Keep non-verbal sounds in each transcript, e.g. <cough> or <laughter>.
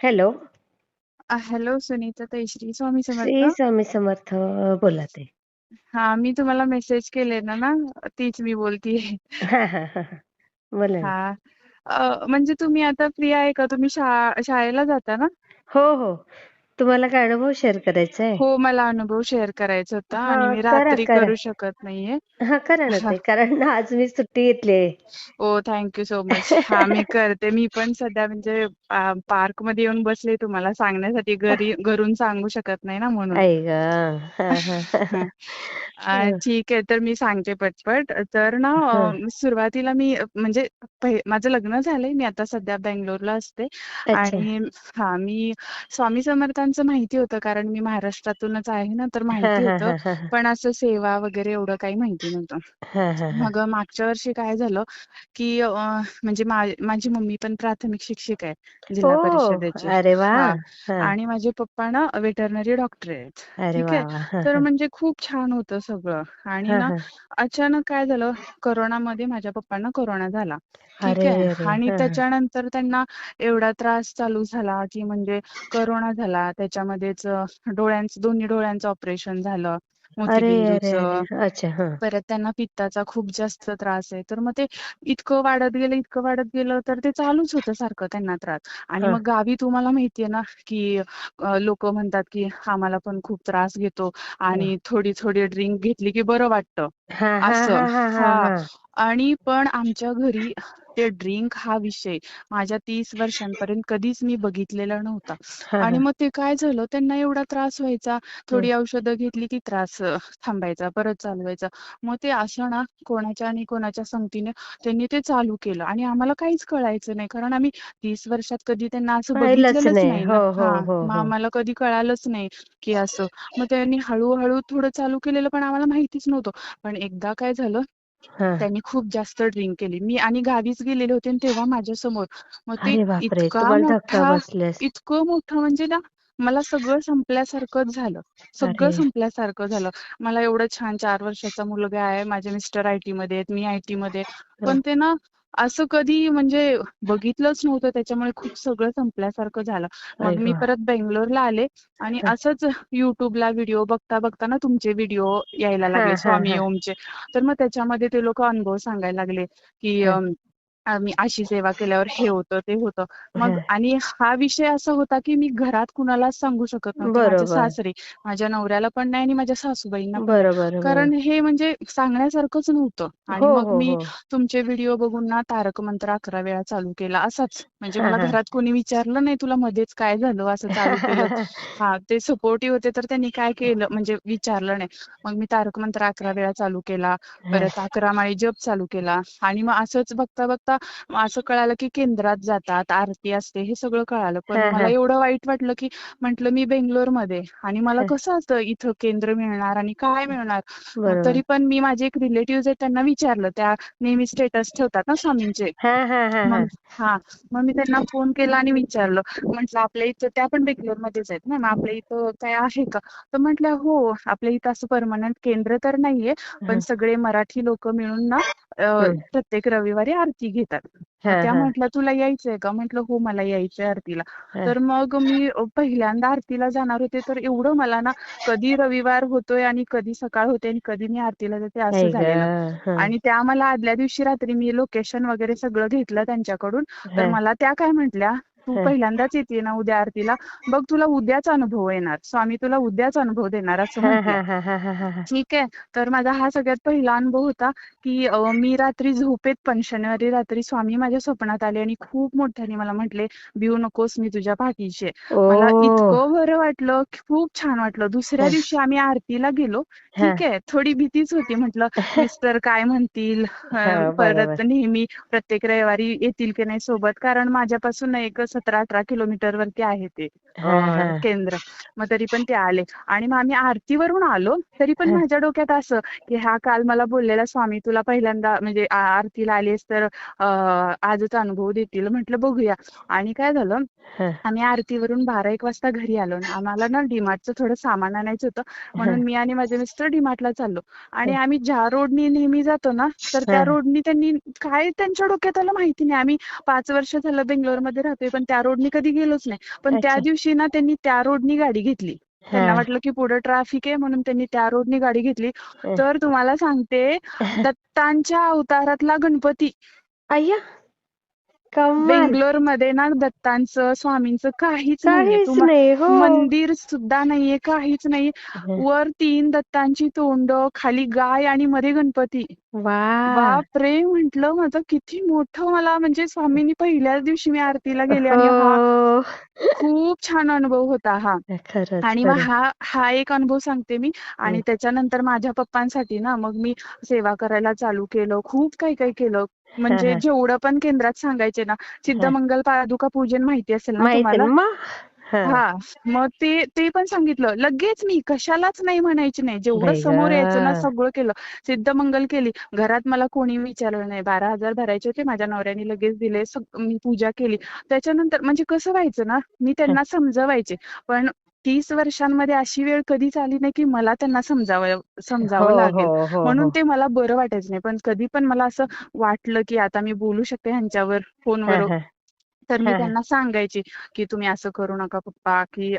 Hello. अ, hello Sunita ताई श्री स्वामी श्री समर्थ. स्वामी समर्थ. बोला ताई. हां, मी तुम्हाला मेसेज केलेला ना, तीच मी बोलतीये. हां, हां, हां, हां. बोला ना. हां. अ, म्हणजे तुम्ही आता फ्री आहे का? तुम्ही शा शाळेला जाता ना? हो, हो. तुम्हाला काय अनुभव शेअर करायचा आहे? हो, मला अनुभव शेअर करायचा होता आणि हां, मी करा, रात्री करा. करू शकत नाहीये. हां, करा ना. ताई. <laughs> कारण आज मी सुट्टी घेतली आहे. ओह! Thank you so much. हां, मी <laughs> करते. मी पण सध्या म्हणजे अ, पार्कमध्ये येऊन बसले तुम्हाला सांगण्यासाठी. घरी घरून सांगू शकत नाही ना म्हणून. आई गं! हां, हां. हां. अ, <laughs> हं. ठीक आहे. तर मी सांगते पटपट. तर ना हं. सुरुवातीला मी म्हणजे पहि माझं लग्न झालंय. मी आता सध्या बंगलोरला असते अच्छा. आणि हां, मी स्वामी समर्थांचं माहिती होतं कारण मी महाराष्ट्रातूनच आहे ना, तर माहिती होतं. पण असं सेवा वगैरे एवढं काही माहिती नव्हतं. मग मागच्या वर्षी काय झालं, की म्हणजे माझी मम्मी पण प्राथमिक शिक्षिका आहे जिल्हा! परिषदेची. अरे वाह! आणि माझे पप्पा ना वेटर्नरी डॉक्टर आहेत. अरे ठीक वाह, आहे. तर. म्हणजे खूप छान होतं सगळं आणि ना. अचानक काय झालं, कोरोनामध्ये माझ्या पप्पांना कोरोना झाला. ठीक आहे. आणि. त्याच्यानंतर त्यांना एवढा त्रास चालू झाला, की म्हणजे कोरोना झाला. त्याच्यामध्येच डोळ्यांचं दोन्ही डोळ्यांचं ऑपरेशन झालं, अरे, अरे, मोतीबिंदूचं. अरे! अच्छा. हां. परत त्यांना पित्ताचा खूप जास्त त्रास आहे. तर मग ते इतकं वाढत गेलं, इतकं वाढत गेलं, तर ते चालूच होतं सारखं त्यांना त्रास. आणि. मग गावी तुम्हाला माहिती आहे ना, की लोकं म्हणतात, की आम्हाला पण खूप त्रास घेतो. आणि थोडी-थोडी ड्रिंक घेतली, की बरं वाटतं. असं. हां. आणि पण आमच्या घरी ते ड्रिंक हा विषय माझ्या 30 वर्षांपर्यंत कधीच मी बघितलेला नव्हता. आणि. मग ते काय झालं, त्यांना एवढा त्रास व्हायचा. थोडी औषधं घेतली, की त्रास थांबायचा, परत चालू व्हायचा. मग ते असं ना कोणाच्या आणि कोणाच्या संगतीने त्यांनी ते चालू केलं आणि आम्हाला काहीच कळायचं नाही. कारण आम्ही 30 वर्षात कधी त्यांना असं पाहिलंच बघितलेलंच नाही. हो. हो, हां. मग. आम्हाला कधी कळालंच नाही, की असं. मग त्यांनी हळू थोडं चालू केलेलं, पण आम्हाला माहितीच नव्हतं. पण एकदा काय झालं, हां. त्यांनी खूप जास्त ड्रिंक केली. मी आणि गावीच गेलेले होते आणि तेव्हा माझ्यासमोर. मग ते अरे बापरे! इतका तुम्हाला धक्का मोठा. इतकं म्हणजे ना, मला सगळं संपल्यासारखंच झालं. सगळं अरे! संपल्यासारखं झालं. मला एवढं छान 4 वर्षाचा मुलगा आहे. माझे मिस्टर आय-टीमध्ये आहेत, मी आय-टीमध्ये आहे. हं. पण ते ना असं कधी म्हणजे बघितलंच नव्हतं. त्याच्यामुळे खूप सगळं संपल्यासारखं झालं. मग मी! परत बंगलोरला आले आणि. असंच YouTubeला व्हिडिओ बघता-बघता ना तुमचे व्हिडिओ यायला लागले स्वामी. ओमचे. तर मग त्याच्यामध्ये ते लोकं अनुभव सांगायला लागले, की आम्ही अशी सेवा केल्यावर हे होतं, ते होतं. मग हां. आणि हा विषय असा होता, की मी घरात कुणालाच सांगू शकत नव्हते. माझे बरोबर. सासरे, माझ्या नवऱ्याला पण नाही आणि माझ्या सासूबाईंना बरोबर. कारण हे म्हणजे सांगण्यासारखंच नव्हतं. आणि हो, मग हो, मी हो. तुमचे व्हिडिओ बघून ना तारक मंत्र 11 वेळा चालू केला असाच. म्हणजे हां, मला हां. घरात कोणी विचारलं नाही, "तुला मध्येच काय झालं असं चालू केलंस?" <laughs> हां, ते सपोर्टिव्ह होते, तर त्यांनी काय केलं म्हणजे विचारलं नाही. मग मी तारक मंत्र 11 वेळा चालू केला. हां. परत 11 माळी जप चालू केला आणि मग असंच बघता-बघता असं कळालं, की केंद्रात जातात, आरती असते, हे सगळं कळालं. पण मला. एवढं वाईट वाटलं, की म्हटलं मी बेंगलोरमध्ये आणि मला. कसं असतं इथं केंद्र मिळणार आणि काय मिळणार? तरी पण मी माझे एक रिलेटिव्हज आहेत त्यांना विचारलं. त्या नेहमी स्टेटस ठेवतात ना स्वामींचे. हां, हां, हां, मग मी त्यांना फोन केला आणि विचारलं. म्हटलं, "आपल्या इथं" त्या पण बेंगलोरमध्येच आहेत ना. "मग आपल्या इथं काय आहे का?" तर म्हटल्या, "हो, आपल्या इथं असं पर्मनंट केंद्र तर नाहीये, पण. सगळे मराठी लोकं मिळून ना. प्रत्येक रविवारी आरती घेतात." त्या. म्हटल्या, "तुला यायचंय का?" म्हटलं, "हो, मला यायचंय आरतीला." तर मग मी पहिल्यांदा आरतीला जाणार होते, तर एवढं मला ना कधी रविवार होतोय आणि कधी सकाळ होते आणि कधी मी आरतीला जाते असं झालेलं. आणि त्या मला आदल्या दिवशी रात्री मी लोकेशन वगैरे सगळं घेतलं त्यांच्याकडून. तर. मला त्या काय म्हटल्या, "तू. पहिल्यांदाच येतीये ना उद्या आरतीला, बघ तुला उद्याच अनुभव येणार. स्वामी तुला उद्याच अनुभव देणार," असं. ठीक आहे. तर माझा हा सगळ्यात पहिला अनुभव होता, की मी रात्री झोपेत पण शनिवारी रात्री स्वामी माझ्या स्वप्नात आले आणि खूप मोठ्याने मला म्हटले, "भिऊ नकोस, मी तुझ्या पाठीशी आहे." मला! इतकं बरं वाटलं, खूप छान वाटलं. दुसऱ्या. दिवशी आम्ही आरतीला गेलो. ठीक आहे. थोडी भीतीच होती. म्हटलं मिस्टर काय म्हणतील? <laughs> परत. नेहमी प्रत्येक रविवारी येतील की नाही सोबत? कारण माझ्यापासून एक 17-18 किलोमीटरवरती आहे ते. केंद्र. मग तरी पण ते आले आणि मग आम्ही आरतीवरून आलो. तरी पण. माझ्या डोक्यात असं, की हा काल मला बोललेला स्वामी तुला पहिल्यांदा म्हणजे आरतीला आलीस तर आजच अनुभव देतील. म्हटलं बघूया. आणि काय झालं. आम्ही आरतीवरून 12-1 वाजता घरी आलो आम्हाला ना डी-मार्टचं थोडं सामान आणायचं होतं. म्हणून मी आणि माझे मिस्टर डी-मार्टला चाललो आणि. आम्ही ज्या रोडनी नेहमी जातो ना, तर त्या. रोडनी त्यांनी काय त्यांच्या डोक्यात आलं माहिती नाही. आम्ही 5 वर्ष झालं बेंगलोरमध्ये राहतोय, पण त्या रोडनी कधी गेलोच नाही पण त्या. दिवशी ना त्यांनी त्या रोडनी गाडी घेतली त्यांना. वाटलं की पुढे ट्रॅफिक आहे म्हणून त्यांनी त्या रोडनी गाडी घेतली. तर तुम्हाला सांगते <laughs> दत्तांच्या अवतारातला गणपती अय्या बेंगलोरमध्ये ना दत्तांचं स्वामींचं काहीच नाहीये. हो. मंदिर सुद्धा नाहीये काहीच नाही. वर तीन दत्तांची तोंड खाली गाय आणि मध्ये गणपती. वा. बापरे म्हंटल माझं किती मोठं मला. म्हणजे स्वामींनी पहिल्याच दिवशी मी आरतीला गेले आणि हा हो. खूप छान अनुभव होता हा. आणि मग. हा हा एक अनुभव सांगते मी. आणि. त्याच्यानंतर माझ्या पप्पांसाठी ना मग मी सेवा करायला चालू केलं. खूप काही काही केलं. म्हणजे. जेवढं पण केंद्रात सांगायचे ना सिद्धमंगल पादुका पूजन माहिती असेल ना तुम्हाला? हा. मग ते ते पण सांगितलं. लगेच मी कशालाच नाही म्हणायची नाही. जेवढं समोर यायचं ना. सगळं केलं. सिद्धमंगल केली. घरात मला कोणी विचारलं नाही. बारा हजार भरायचे होते माझ्या नवऱ्याने लगेच दिले मी पूजा केली. त्याच्यानंतर म्हणजे कसं व्हायचं ना मी त्यांना समजवायचे. पण तीस वर्षांमध्ये अशी वेळ कधीच आली नाही की मला त्यांना समजावं समजावं हो लागेल. हो हो. म्हणून हो ते मला बरं वाटायचं नाही. पण कधी पण मला असं वाटलं की आता मी बोलू शकते ह्यांच्यावर हा, फोनवर हा. तर मी. त्यांना सांगायची की तुम्ही असं करू नका पप्पा की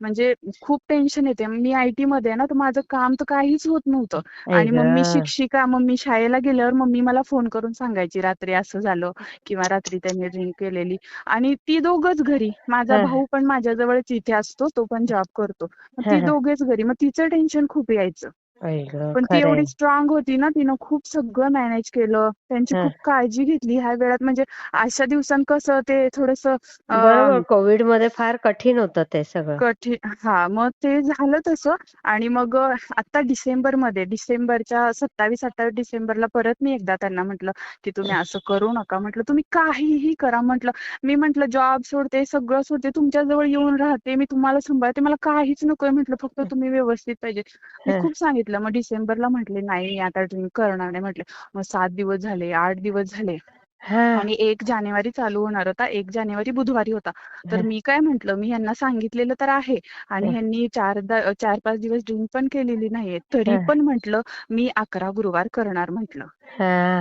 म्हणजे खूप टेन्शन येते मी आयटी मध्ये ना तर माझं काम तर काहीच होत नव्हतं आणि मम्मी गं. शिक्षिका मम्मी शाळेला गेल्यावर मम्मी मला फोन करून सांगायची रात्री असं झालं किंवा रात्री त्यांनी ड्रिंक केलेली आणि ती दोघच घरी माझा. भाऊ पण माझ्याजवळच इथे असतो तो पण जॉब करतो मग ती. दोघेच घरी मग तिचं टेन्शन खूप यायचं आई गं, पण ती एवढी स्ट्रॉंग होती ना तिनं खूप सगळं मॅनेज केलं. त्यांची हा. खूप काळजी घेतली ह्या वेळात. म्हणजे अशा दिवसांत कसं ते थोडस बरोबर कोविडमध्ये फार कठीण होतं ते सगळं. कठीण हा मग ते झालं तसं. आणि मग अ, आता डिसेंबरमध्ये डिसेंबरच्या सत्तावीस अठ्ठावीस डिसेंबरला परत मी एकदा त्यांना म्हटलं की तुम्ही असं करू नका म्हटलं. तुम्ही काहीही करा म्हटलं. मी म्हटलं जॉब सोडते सगळं सोडते तुमच्या जवळ येऊन राहते. मी तुम्हाला सांभाळते. मला काहीच नकोय म्हटलं. फक्त तुम्ही व्यवस्थित पाहिजे. मी हा. खूप सांगितलं. मग डिसेंबरला म्हटले नाही मी आता ड्रिंक करणार नाही म्हटले. मग सात दिवस झाले आठ दिवस झाले. आणि एक जानेवारी चालू होणार होता एक जानेवारी बुधवारी होता तर. मी काय म्हंटल मी ह्यांना सांगितलेलं तर आहे आणि. ह्यांनी चारदा चार पाच दिवस ड्रिंक पण केलेली नाहीये तरी. पण म्हंटल मी अकरा गुरुवार करणार म्हंटल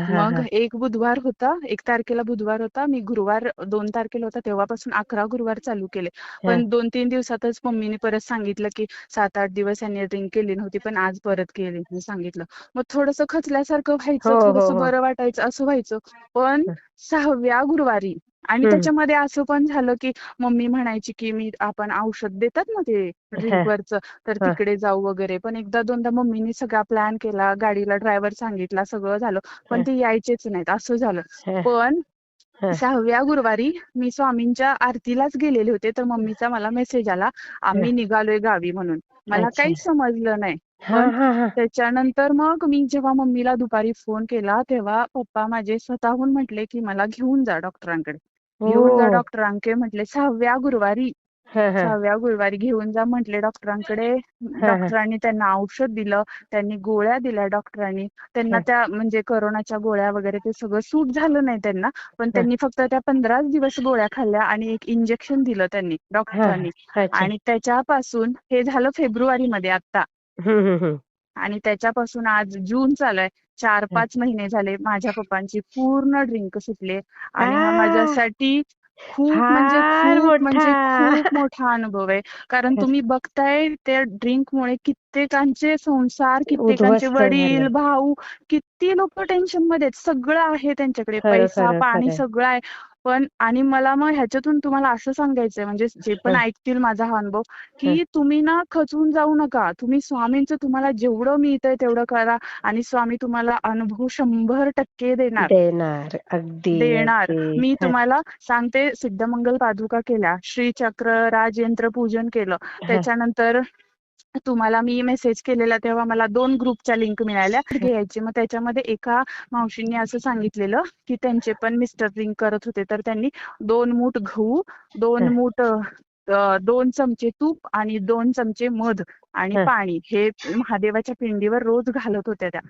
मग एक बुधवार होता एक तारखेला बुधवार होता मी गुरुवार दोन तारखेला होता तेव्हापासून अकरा गुरुवार चालू केले. पण दोन तीन दिवसातच मम्मीने परत सांगितलं की सात आठ दिवस यांनी ड्रिंक केली नव्हती पण आज परत केली सांगितलं मग थोडंसं खचल्यासारखं व्हायचं हो हो थोडंसं हो बरं वाटायचं असं व्हायचं पण. सहाव्या गुरुवारी आणि. त्याच्यामध्ये असं पण झालं की मम्मी म्हणायची की मी आपण औषध देतात ना ते हा. ड्रिंक वरचं तर. तिकडे जाऊ वगैरे पण एकदा दोनदा मम्मीनी सगळा प्लॅन केला गाडीला ड्रायव्हर सांगितला सगळं झालं पण. ते यायचेच नाहीत असं झालं. पण. सहाव्या गुरुवारी मी स्वामींच्या आरतीलाच गेलेले होते तर मम्मीचा मला मेसेज आला आम्ही निघालोय गावी म्हणून मला. काहीच समजलं नाही हा पण हा हा. त्याच्यानंतर मग मी जेव्हा मम्मीला दुपारी फोन केला तेव्हा पप्पा माझे स्वतःहून म्हटले की मला घेऊन जा डॉक्टरांकडे. घेऊन जा ओ. डॉक्टरांकडे म्हटले. सहाव्या गुरुवारी. हा हा. सहाव्या गुरुवारी घेऊन जा म्हटले डॉक्टरांकडे. हा. डॉक्टरांनी त्यांना औषध दिलं त्यांनी गोळ्या दिल्या डॉक्टरांनी. त्यांना हा. त्या म्हणजे करोनाच्या गोळ्या वगैरे ते सगळं सूट झालं नाही त्यांना पण हा. त्यांनी फक्त त्या पंधराच दिवस गोळ्या खाल्ल्या आणि एक इंजेक्शन दिलं त्यांनी हा डॉक्टरांनी. अच्छा. आणि त्याच्यापासून हे झालं फेब्रुवारी मध्ये आणि त्याच्यापासून आज जून चालू आहे. चार हा. पाच महिने झाले माझ्या पप्पांची पूर्ण ड्रिंक सुटले आणि हा आ. माझ्यासाठी खूप म्हणजे फार खूप म्हणजे मोठा खूप मोठा अनुभव आहे. कारण तुम्ही बघताय त्या ड्रिंक मुळे कित्येकांचे संसार कित्येकांचे उद्ध्वस्त वडील झालं भाऊ किती लोक टेन्शनमध्ये आहेत. सगळं आहे त्यांच्याकडे. खरं पैसा खरं पाणी खरं. सगळं आहे. पण आणि मला मग ह्याच्यातून तुम्हाला असं सांगायचंय म्हणजे जे पण. ऐकतील माझा हा अनुभव. की तुम्ही ना खचून जाऊ नका तुम्ही स्वामींचं तुम्हाला जेवढं मिळतंय तेवढं करा आणि स्वामी तुम्हाला अनुभव शंभर टक्के देणार देणार अगदी देणार मी. तुम्हाला सांगते सिद्धमंगल पादुका केल्या श्री चक्र राजयंत्र पूजन केलं. त्याच्यानंतर तुम्हाला मी मेसेज केलेला तेव्हा मला दोन ग्रुपच्या लिंक मिळाल्या घ्यायची मग त्याच्यामध्ये एका मावशींनी असं सांगितलेलं की त्यांचे पण मिस्टर ड्रिंक करत होते तर त्यांनी दोन मूठ गहू दोन. मूठ दोन चमचे तूप आणि दोन चमचे मध आणि. पाणी हे महादेवाच्या पिंडीवर रोज घालत होत्या त्या.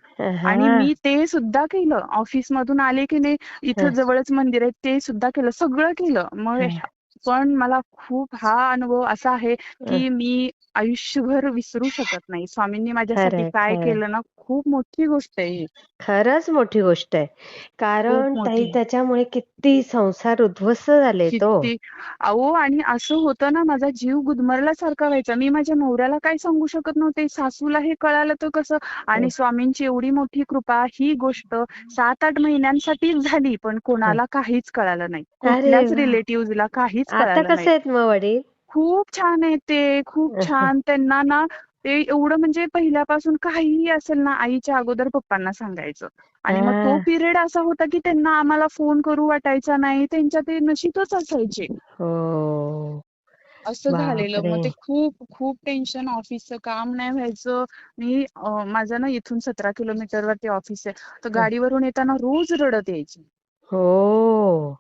आणि मी ते सुद्धा केलं ऑफिस मधून आले की नाही. इथं जवळच मंदिर आहे ते सुद्धा केलं सगळं केलं मग. पण मला खूप हा अनुभव असा आहे की मी आयुष्यभर विसरू शकत नाही. स्वामींनी माझ्यासाठी काय केलं ना खूप मोठी गोष्ट आहे ही. खरंच मोठी गोष्ट आहे. कारण त्याच्यामुळे किती संसार उद्ध्वस्त झाले तो. अहो आणि असं होतं ना माझा जीव गुदमरल्यासारखा व्हायचा. मी माझ्या नवऱ्याला काही सांगू शकत नव्हते? सासूला हे कळालं तर कसं? आणि स्वामींची एवढी मोठी कृपा ही गोष्ट सात आठ महिन्यांसाठीच झाली पण कोणाला काहीच कळालं नाही. कुठल्याच रिलेटिव्हला काहीच आता कसे नाही आहेत मग वडील? खूप छान आहे ते खूप <laughs> छान. त्यांना ना ते एवढं म्हणजे पहिल्यापासून काहीही असेल ना आईच्या अगोदर पप्पांना सांगायचं. आणि मग तो हा. पिरियड असा होता की त्यांना आम्हाला फोन करू वाटायचा नाही त्यांच्या ते नशीबच असायचे. हो. असं झालेलं. बापरे मग ते खूप खूप टेन्शन ऑफिसचं काम नाही व्हायचं. मी अं, माझं ना इथून सतरा किलोमीटरवर ते ऑफिस आहे. तर गाडीवरून येताना रोज रडत यायची. हो.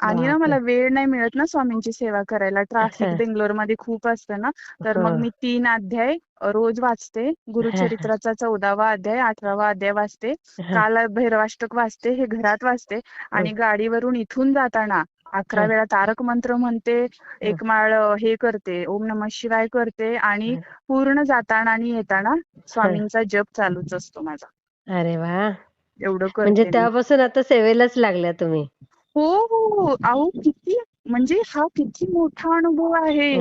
आणि ना मला वेळ नाही मिळत ना स्वामींची सेवा करायला. ट्रॅफिक हा <laughs> बेंगलोरमध्ये खूप असतं ना. तर हो. मग मी तीन अध्याय रोज वाचते. हा गुरुचरित्राचा चौदावा अध्याय अठरावा अध्याय वाचते. हा <laughs> काल भैरवाष्टक वाचते हे घरात वाचते. आणि गाडीवरून इथून जाताना अकरा हा. वेळा तारक मंत्र म्हणते एक माळ हे करते ओम नमः शिवाय करते. आणि पूर्ण जाताना आणि येताना स्वामींचा जप चालूच असतो माझा. अरे वा. एवढं म्हणजे तेव्हापासून आता सेवेलाच लागल्या तुम्ही. हो हो. अहो किती म्हणजे हा किती मोठा अनुभव आहे.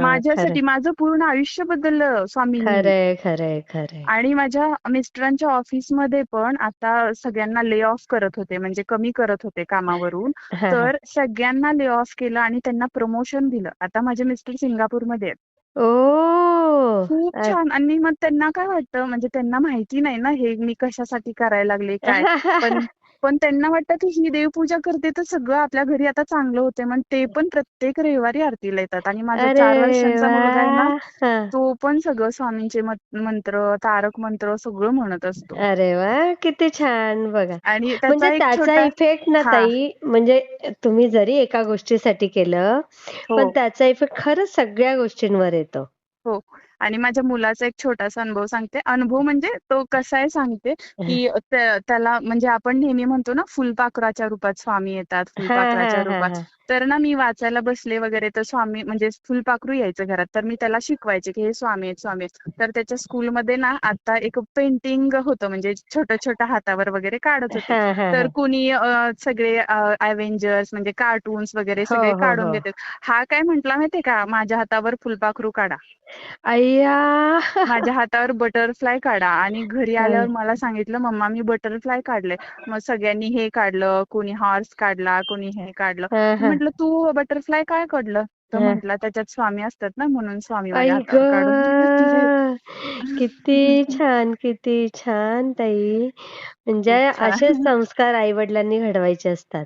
माझ्यासाठी माझं पूर्ण आयुष्य बदललं स्वामींनी. खरंय खरंय खरंय आणि माझ्या मिस्टरांच्या ऑफिसमध्ये पण आता सगळ्यांना ले ऑफ करत होते म्हणजे कमी करत होते कामावरून. तर सगळ्यांना ले ऑफ केलं आणि त्यांना प्रमोशन दिलं. आता माझे मिस्टर सिंगापूरमध्ये आहेत. ओ खूप छान. आणि मग त्यांना काय वाटतं? म्हणजे त्यांना माहिती नाही ना हे मी कशासाठी करायला लागले काय? पण पण त्यांना वाटतं की ही देवपूजा करते तर सगळं आपल्या घरी आता चांगलं होते मग ते पण प्रत्येक रविवारी आरतीला येतात आणि माझा चार वर्षांचा मुलगा आहे ना. तो पण सगळं स्वामींचे मत- मंत्र तारक मंत्र सगळं म्हणत असतो. अरे वा! किती छान बघा. आणि म्हणजे त्याचा इफेक्ट ना ताई म्हणजे तुम्ही जरी एका गोष्टीसाठी केलं पण हो त्याचा इफेक्ट खरंच सगळ्या गोष्टींवर येतो. हो. आणि माझ्या मुलाचा एक छोटासा अनुभव सांगते. अनुभव म्हणजे तो कसा आहे सांगते की त्या- त्याला म्हणजे आपण नेहमी म्हणतो ना फुलपाखराच्या रूपात स्वामी येतात फुलपाखराच्या रूपात. तर ना मी वाचायला बसले वगैरे तर स्वामी म्हणजे फुलपाखरू यायचं घरात. तर मी त्याला शिकवायचे की हे स्वामी आहेत स्वामी आहेत. तर त्याच्या स्कूलमध्ये ना आता एक पेंटिंग होतं म्हणजे छोट्या छोट्या हातावर वगैरे काढत होते. हा हा तर हा. कुणी सगळे अवेंजर्स म्हणजे कार्टून्स वगैरे हो सगळे हो काढून हो. देतात. हा काय म्हंटला माहितीये का? माझ्या हातावर फुलपाखरू काढा. अय्या. माझ्या हातावर बटरफ्लाय काढा. आणि घरी आल्यावर. मला सांगितलं मम्मा मी बटरफ्लाय काढले. मग सगळ्यांनी हे काढलं कोणी हॉर्स काढला कोणी हे काढलं. हा हा म्हटलं तू बटरफ्लाय काय काढलं? तर म्हटलं त्याच्यात स्वामी असतात ना म्हणून स्वामी किती <laughs> छान किती छान ताई. म्हणजे असे संस्कार आई वडिलांनी घडवायचे असतात.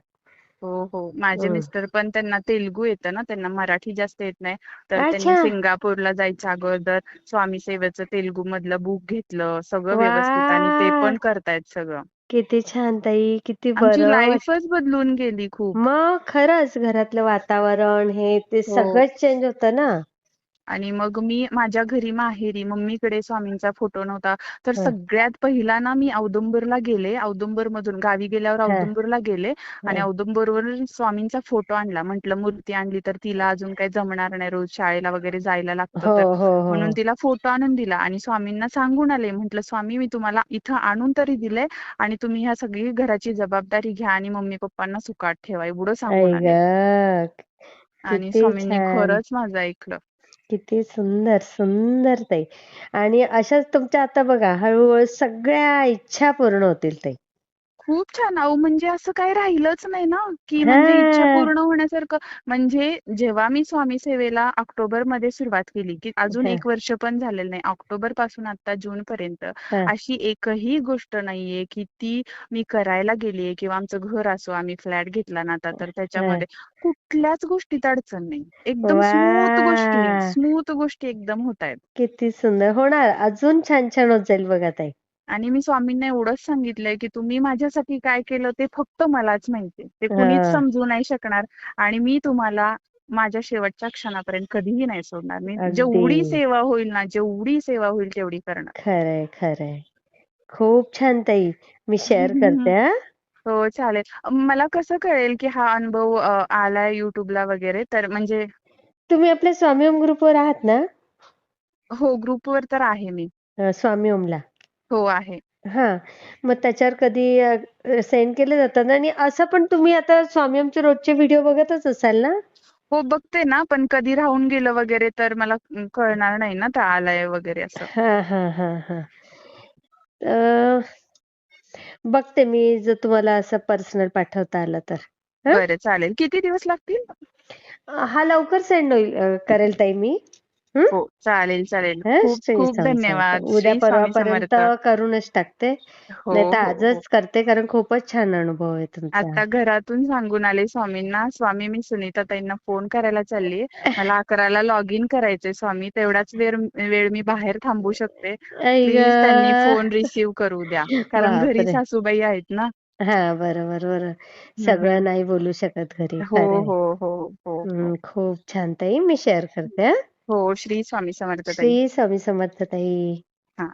हो हो. माझे. मिस्टर पण त्यांना तेलुगू येतं ना त्यांना मराठी जास्त येत नाही. तर त्यांनी सिंगापूरला जायच्या अगोदर स्वामी सेवेचं तेलुगू मधलं बुक घेतलं सगळं व्यवस्थित आणि ते पण करतायत सगळं. किती छान ताई किती आमची बरं लाईफच बदलून गेली खूप. मग खरंच घरातलं वातावरण हे ते हो. सगळंच चेंज होतं ना? आणि मग मी माझ्या घरी माहेरी मम्मीकडे स्वामींचा फोटो नव्हता. तर सगळ्यात पहिला ना मी औदुंबरला गेले. औदुंबर मधून गावी गेल्यावर औदुंबरला गेले आणि औदुंबरवरून स्वामींचा फोटो आणला. म्हटलं मूर्ती आणली तर तिला अजून काही जमणार नाही. रोज शाळेला वगैरे जायला लागतं हो तर. हो हो. म्हणून तिला फोटो आणून दिला आणि स्वामींना सांगून आले. म्हटलं स्वामी मी तुम्हाला इथं आणून तरी दिलंय आणि तुम्ही ह्या सगळी घराची जबाबदारी घ्या आणि मम्मी पप्पांना सुखात ठेवा. एवढं सांगून आले. आणि स्वामींनी खरंच माझं ऐकलं. किती सुंदर सुंदर ताई. आणि अशाच तुमच्या आता बघा हळूहळू सगळ्या इच्छा पूर्ण होतील ताई. खूप छान. अहो म्हणजे असं काही राहिलंच नाही ना की म्हणजे इच्छा पूर्ण होण्यासारखं. म्हणजे जेव्हा मी स्वामी सेवेला ऑक्टोबरमध्ये सुरुवात केली की अजून एक वर्ष पण झालेलं नाही ऑक्टोबरपासून आता जून पर्यंत अशी एकही गोष्ट नाहीये की ती मी करायला गेलीये किंवा आमचं घर असो आम्ही फ्लॅट घेतला ना आता तर त्याच्यामध्ये कुठल्याच गोष्टीत अडचण नाही. एकदम स्मूथ गोष्टी स्मूथ गोष्टी एकदम होत आहेत किती सुंदर. होणार. अजून छान छान होत जाईल बघा ताई आणि मी स्वामींना एवढंच सांगितलंय की तुम्ही माझ्यासाठी काय केलं ते फक्त मलाच माहिती ते कुणीच समजू नाही शकणार आणि मी तुम्हाला माझ्या शेवटच्या क्षणापर्यंत कधीही नाही सोडणार. मी जेवढी सेवा होईल ना जेवढी सेवा होईल तेवढी करणार. खरंय खरंय. खूप छान ताई. मी शेअर करते <laughs> हा. हो चालेल. मला कसं कळेल की हा अनुभव आलाय युट्यूबला वगैरे? तर म्हणजे तुम्ही आपल्या स्वामी ओम ग्रुपवर आहात ना? हो ग्रुपवर तर आहे मी. स्वामी ओमला. हो आहे. हा. मग त्याच्यावर कधी सेंड केले जातात आणि असं पण तुम्ही आता स्वामी ओमचे रोजचे व्हिडिओ बघतच असाल ना? हो बघते ना पण कधी राहून गेलं वगैरे तर मला अं, कळणार नाही ना तर आलाय वगैरे असं. हा हा हा हा. अ, बघते मी जर तुम्हाला असं पर्सनल पाठवता आलं तर. हं? बरं चालेल. किती दिवस लागतील? हा लवकर सेंड होईल अ, करेल ताई मी. हं? चालेल चालेल? खूप धन्यवाद. उद्या परवापर्यंत करूनच टाकते. हो नाही तर हो हो. आजच करते कारण खूपच छान अनुभव आहे तुमचा. आता घरातून सांगून आले स्वामींना. स्वामी मी सुनीता ताईंना फोन करायला चाललीये. मला अकराला लॉग इन करायचंय स्वामी. तेवढाच वेळ वेळ मी बाहेर थांबू शकते. प्लीज त्यांनी फोन रिसीव करू द्या. कारण घरी सासूबाई आहेत ना. हा बरोबर बरोबर. सगळं. नाही बोलू शकत घरी. हो हो हो खूप छान ताई. मी शेअर करते हं? हो श्री स्वामी समर्थ ताई. श्री स्वामी समर्थ ताई. हा.